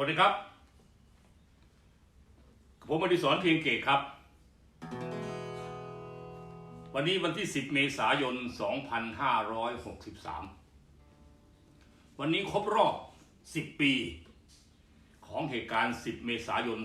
วัสดีครับ ผมอดิศรเพียงเกตครับ วันนี้วันที่ 10 เมษายน 2563 วันนี้ครบรอบ 10 ปี ของเหตุการณ์ 10 เมษายน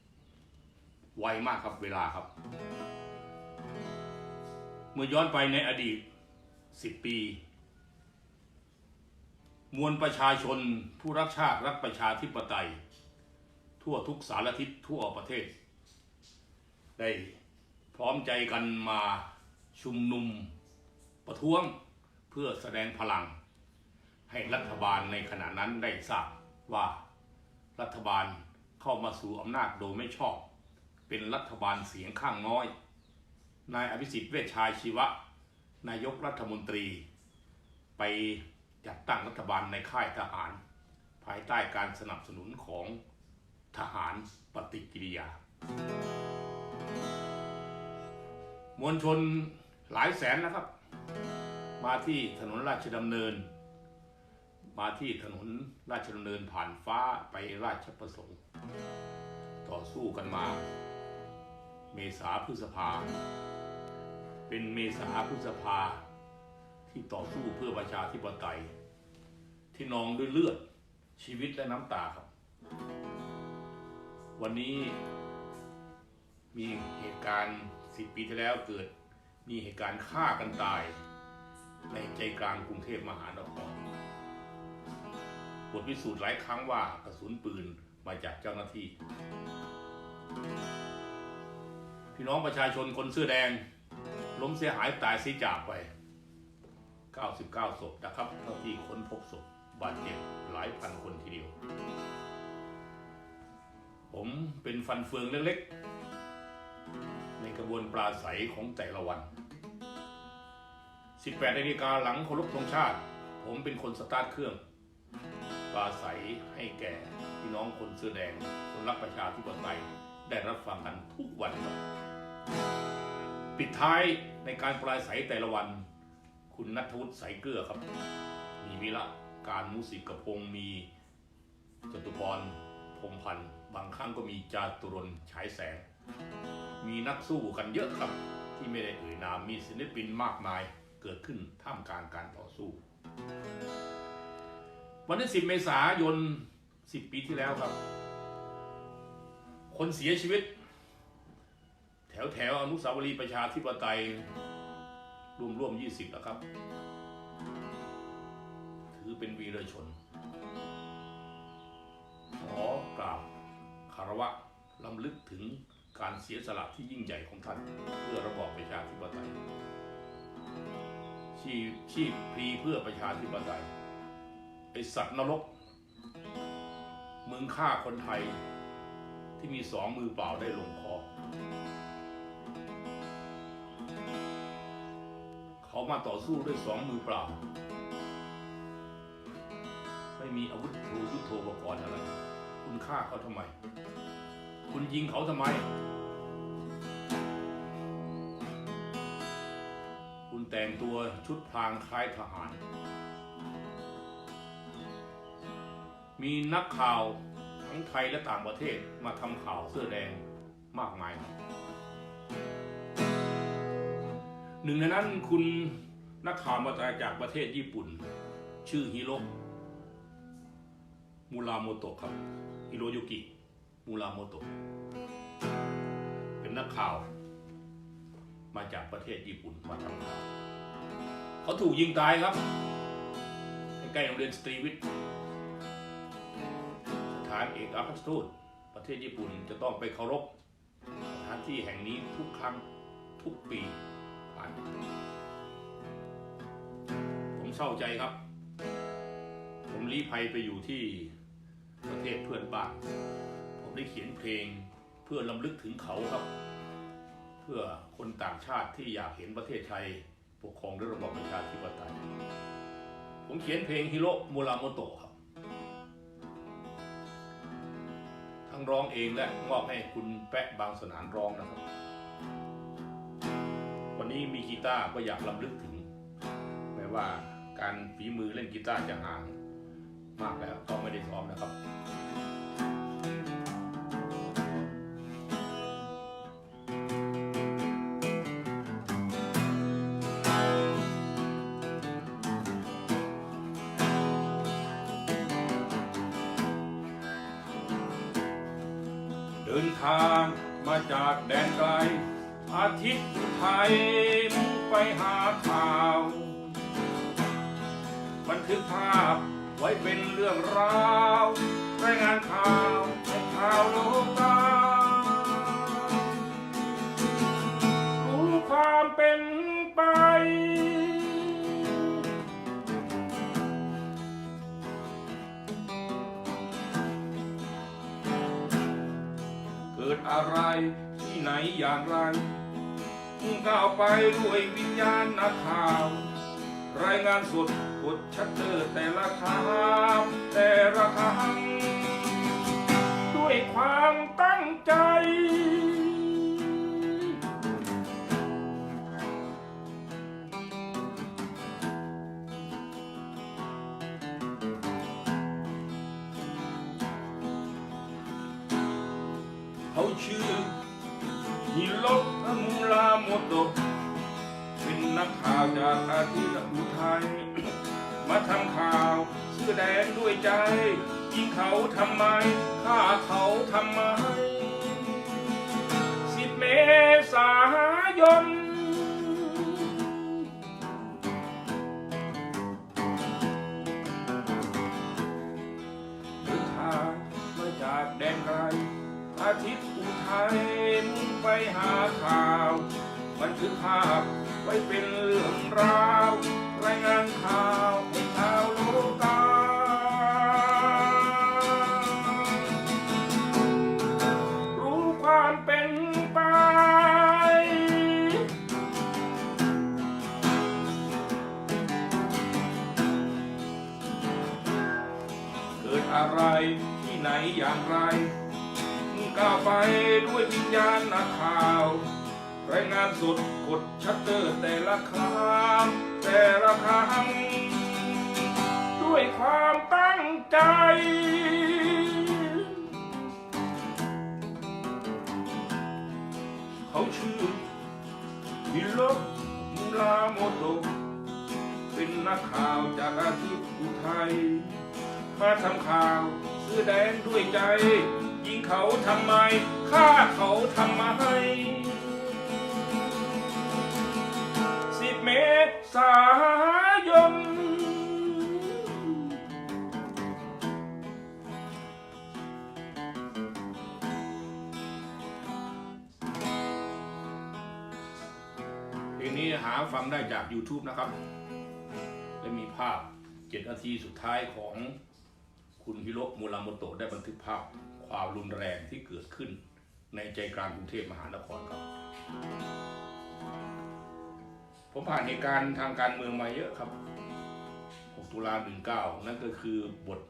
2553 ไวมากครับเวลาครับ เมื่อย้อนไปในอดีต 10 ปี มวลประชาชนผู้รักชาติรักประชาธิปไตย ทั่วทุกสารทิศทั่วประเทศ ได้พร้อมใจกันมาชุมนุมประท้วงเพื่อแสดงพลัง ให้รัฐบาลในขณะนั้นได้ทราบว่ารัฐบาลเข้ามาสู่อำนาจโดยไม่ชอบ เป็นรัฐบาลเสียงข้างน้อย นายอภิสิทธิ์เวชชายชีวะ นายกรัฐมนตรี ไป จัดตั้งรัฐบาลในค่ายทหาร ภายใต้การสนับสนุนของทหารปฏิกิริยา มวลชนหลายแสนนะครับ มาที่ถนนราชดำเนิน มาที่ถนนราชดำเนินผ่านฟ้าไปราชประสงค์ ต่อสู้กันมา เมษาพฤษภา เป็นเมษาพฤษภาที่ต่อสู้เพื่อประชาธิปไตย ที่นองด้วยเลือด ชีวิตและน้ำตาครับ วันนี้มีเหตุการณ์สิบปีที่แล้วเกิด มีเหตุการณ์ฆ่ากันตาย ในใจกลางกรุงเทพมหานครบทพิสูจน์หลายครั้งว่ากระสุนปืนมาจากเจ้าหน้าที่ พี่น้องประชาชนคนเสื้อแดง ล้มเสียหายตายสีจากไป 99ศพนะครับเท่าที่ค้นพบศพ บาดเจ็บหลายพันคนทีเดียว ผมเป็นฟันเฟืองเล็กๆ ในกระบวนปราศัยของแต่ละวัน 18นาฬิกาหลังเคารพธงชาติ ผมเป็นคนสตาร์ทเครื่อง ปราศัยให้แก่พี่น้องคนเสื้อแดง คนรักประชาธิปไตยได้รับฟังกันทุกวันครับปิดท้ายในการปราศัยแต่ละวัน คุณนัทวุฒิสายเกลือครับ มีวิระ การมุสิกกับพงมีจตุพรพรหมพันธ์บางครั้งก็มีจาตุรนฉายแสง มีนักสู้กันเยอะครับ ที่ไม่ได้เอ่ยนามมีศิลปินมากมายเกิดขึ้นท่ามกลางการต่อสู้ วันที่ 10 เมษายน 10 ปีที่แล้วครับ คนเสียชีวิต แถวแถวอนุสาวรีย์ประชาธิปไตยรวมร่วม20 แล้วครับ ถือเป็นวีรชน ขอกราบคารวะลำลึกถึงการเสียสละที่ยิ่งใหญ่ของท่าน เพื่อระบอบประชาธิปไตยชีพชีพพีเพื่อประชาธิปไตยไอสัตว์นรกมึงฆ่าคนไทยที่มีสองมือเปล่าได้ลงคอ เขามาต่อสู้ด้วยสองมือเปล่า ไม่มีอาวุธโทยุทโธปกรณ์อะไร คุณฆ่าเขาทำไม คุณยิงเขาทำไม คุณแต่งตัวชุดพรางคล้ายทหาร มีนักข่าวทั้งไทยและต่างประเทศมาทำข่าวเสื้อแดงมากมาย หนึ่งในนั้นคุณนักข่าวมาจากประเทศญี่ปุ่น ชื่อฮิโร มูราโมโตะครับฮิโรยุกิมูราโมโตะเป็นนักข่าว มาจากประเทศญี่ปุ่นมาทำข่าวเขาถูกยิงตายครับ ใกล้ๆโรงเรียนสตรีวิทย์สถานเอกอัครราชทูตประเทศญี่ปุ่นจะต้องไปเคารพสถานที่แห่งนี้ทุกครั้งทุกปีผ่านมาผมเศร้าใจครับ ผมลี้ภัยไปอยู่ที่ ประเทศเพื่อนบ้านผมได้เขียนเพลงเพื่อลำลึกถึงเขาครับ เพื่อคนต่างชาติที่อยากเห็นประเทศไทยปกครองด้วยระบอบประชาธิปไตย ผมเขียนเพลงฮิโรมูรามโตะครับ ทั้งร้องเองและมอบให้คุณแปะบางสนานร้องนะครับ วันนี้มีกีตาร์ก็อยากลำลึกถึงแม้ว่าการฝีมือเล่นกีตาร์จะห่าง มากแล้วก็ไม่ได้ซ้อมนะครับเดินทางมาจากแดนไกล อาทิตย์อุทัยมุ่งไปหาข่าว บันทึกภาพ ไว้เป็นเรื่องราวรายงานข่าวให้ข่าวโลการู้ความเป็นไป เกิดอะไรที่ไหนอย่างไรก้าวไปด้วยวิญญาณนักข่าว รายงานสด กดชัดเจอแต่ละคำแต่ละคำด้วยความตั้งใจ เขาชื่อฮิโรมุราโมโตเป็นนักข่าวจากอาทิตย์อุทัย มาทำข่าวเสื้อแดงด้วยใจ ยิงเขาทำไมฆ่าเขาทำไม สิบเมษายนเดินทามาจากแดนไกลอาทิตย์อุทัยมุ่งไปหาข่าวบันทึกภาพไว้เป็นเรื่องราว อย่างไรก้าวไปด้วยวิญญาณนักข่าว รายงานสดกดชัตเตอร์แต่ละคำแต่ละคำด้วยความตั้งใจเขาชื่อฮิโรมุราโมโต เป็นนักข่าวจากอาทิตย์อุทัยมาทำข่าว เสื้อแดงด้วยใจ ยิงเขาทำไมฆ่าเขาทำไมสิบเมษายนเพลงนี้หาฟังได้จาก YouTube นะครับ และมีภาพ 7 นาทีสุดท้ายของ คุณฮิโรมูราโมโตะได้บันทึกภาพความรุนแรงที่เกิดขึ้นในใจกลางกรุงเทพมหานครครับ ผมผ่านเหตุการณ์ทางการเมืองมาเยอะครับ 6 ตุลา19 นั่นก็คือบท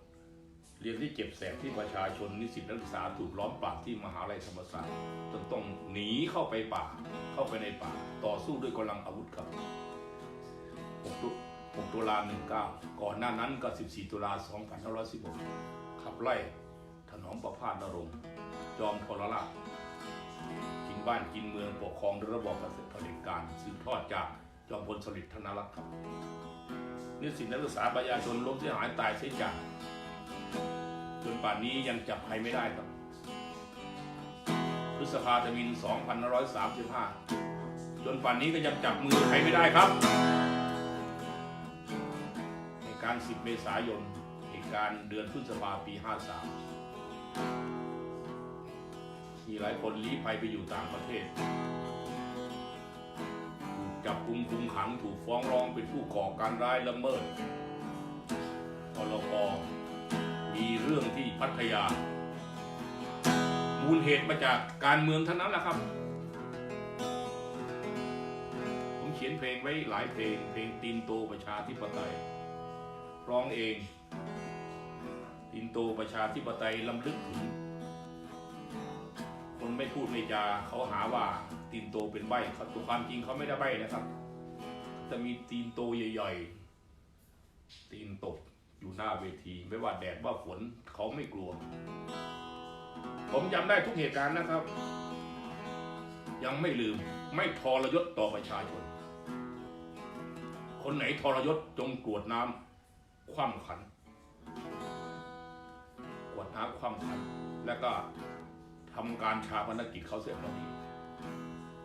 เรียนที่เจ็บแสบที่ประชาชนนิสิตนักศึกษาถูกล้อมปราบที่มหาลัยธรรมศาสตร์จนต้องหนีเข้าไปป่า เข้าไปในป่า ต่อสู้ด้วยกำลังอาวุธครับ6ตุ 6 ตุลา 19 ก่อนหน้านั้นก็ 14 ตุลา 2516 ขับไล่ถนอมประพาสนรงจอมทรราชกินบ้านกินเมืองปกครองด้วยระบอบเผด็จการสืบทอดจากจอมพลสฤษดิ์ธนรัตน์ครับนิสิตนักศึกษาประชาชนล้มเสียหายตายเสียจากจนป่านนี้ยังจับใครไม่ได้ครับพฤษภาธมิน 2535 จนป่านนี้ก็ยังจับมือใครไม่ได้ครับ การณ์ 10 เมษายน เหตุการณ์เดือนพฤษภาปี 53 มีหลายคนลี้ภัยไปอยู่ต่างประเทศ ถูกจับกุมคุมขังถูกฟ้องร้องเป็นผู้ก่อการร้ายละเมิดพลกมีเรื่องที่พัทยา มูลเหตุมาจากการเมืองทั้งนั้นแหละครับผมเขียนเพลงไว้หลายเพลง เพลงตีนโตประชาธิปไตย ร้องเองตินโตประชาธิปไตยลำลึกถึง คนไม่พูดไม่จาเขาหาว่าตีนโตเป็นใบเขาตัวความจริงเขาไม่ได้ใบนะครับ จะมีตีนโตใหญ่ๆ ตีนตกอยู่หน้าเวที ไม่ว่าแดดว่าฝนเขาไม่กลัว ผมจำได้ทุกเหตุการณ์นะครับ ยังไม่ลืมไม่ทรยศต่อประชาชน คนไหนทรยศจงกรวดน้ำ คว่ำขันกวดน้ำคว่ำขัน แล้วก็ทำการชาพนกิจเขาเสียพอดี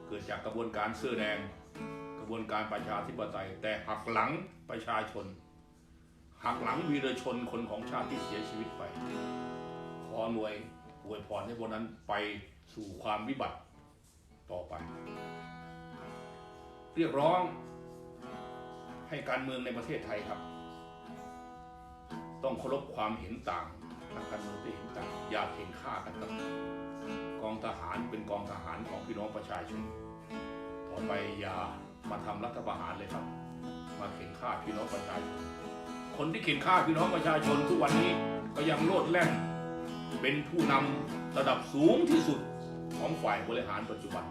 เกิดจากกระบวนการเสื้อแดง กระบวนการประชาธิปไตย แต่หักหลังประชาชน หักหลังวีรชนคนของชาติที่เสียชีวิตไป ขอหน่วยอวยพรให้พวกนั้นไปสู่ความวิบัติต่อไป เรียกร้องให้การเมืองในประเทศไทยครับ ต้องเคารพความเห็นต่างทางการเมืองที่เห็นต่างอย่าเห็นค่ากันครับกองทหารเป็นกองทหารของพี่น้องประชาชนต่อไปอย่ามาทำรัฐประหารเลยครับ มาเข็นฆ่าพี่น้องประชาชนคนที่เข็นฆ่าพี่น้องประชาชนทุกวันนี้ก็ยังโลดแล่น เป็นผู้นำระดับสูงที่สุดของฝ่ายบริหารปัจจุบัน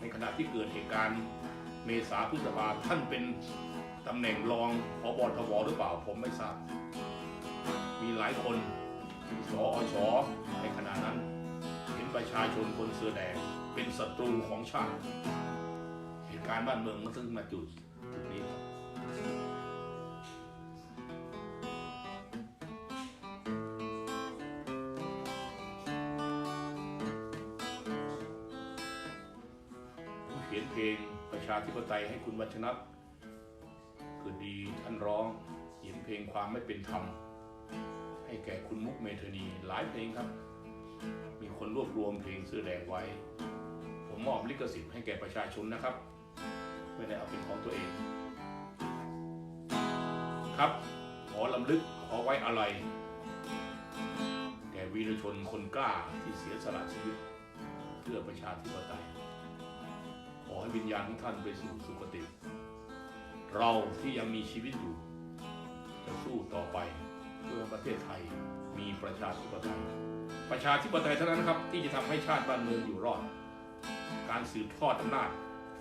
ในขณะที่เกิดเหตุการณ์เมษาพฤษภาท่านเป็น ตำแหน่งรองพบทบหรือเปล่าผมไม่ทราบ มีหลายคนสอชอในขณะนั้น เห็นประชาชนคนเสื้อแดงเป็นศัตรูของชาติ เหตุการณ์บ้านเมืองมันถึงมาจุดจุดนี้ครับผมเขียนเพลงประชาธิปไตยให้คุณวัชนัทคือดีท่านร้องเขียนเพลงความไม่เป็นธรรม ให้แก่คุณมุกเมธานีหลายเพลงครับ มีคนรวบรวมเพลงเสื้อแดงไว้ ผมมอบลิขสิทธิ์ให้แก่ประชาชนนะครับ ไม่ได้เอาเป็นของตัวเอง ครับ ขอลำลึกขอไว้อะไรแก่วีรชนคนกล้าที่เสียสละชีวิต เพื่อประชาธิปไตยขอให้วิญญาณของท่านไปสู่สุคติ เราที่ยังมีชีวิตอยู่ จะสู้ต่อไปเพื่อประเทศไทยมีประชาธิปไตย ประชาธิปไตยเท่านั้นครับ ที่จะทำให้ชาติบ้านเมืองอยู่รอด การสืบทอดอำนาจ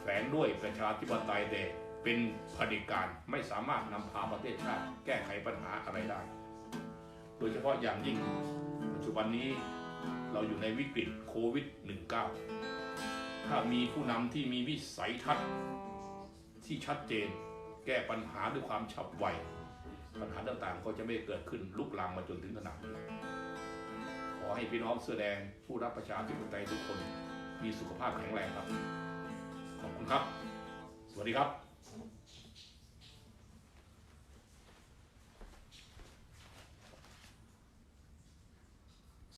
แฝงด้วยประชาธิปไตยแต่เป็นเผด็จการไม่สามารถนำพาประเทศชาติแก้ไขปัญหาอะไรได้ โดยเฉพาะอย่างยิ่ง ปัจจุบันนี้เราอยู่ในวิกฤตโควิด -19 ถ้ามีผู้นำที่มีวิสัยทัศน์ที่ชัดเจน แก้ปัญหาด้วยความฉับไว ปัญหาต่างๆ ก็จะไม่เกิดขึ้นลุกลามมาจนถึงขนาดนี้ขอให้พี่น้องเสื้อแดงผู้รับประชาธิปไตยทุกคน มีสุขภาพแข็งแรงครับ ขอบคุณครับ สวัสดีครับ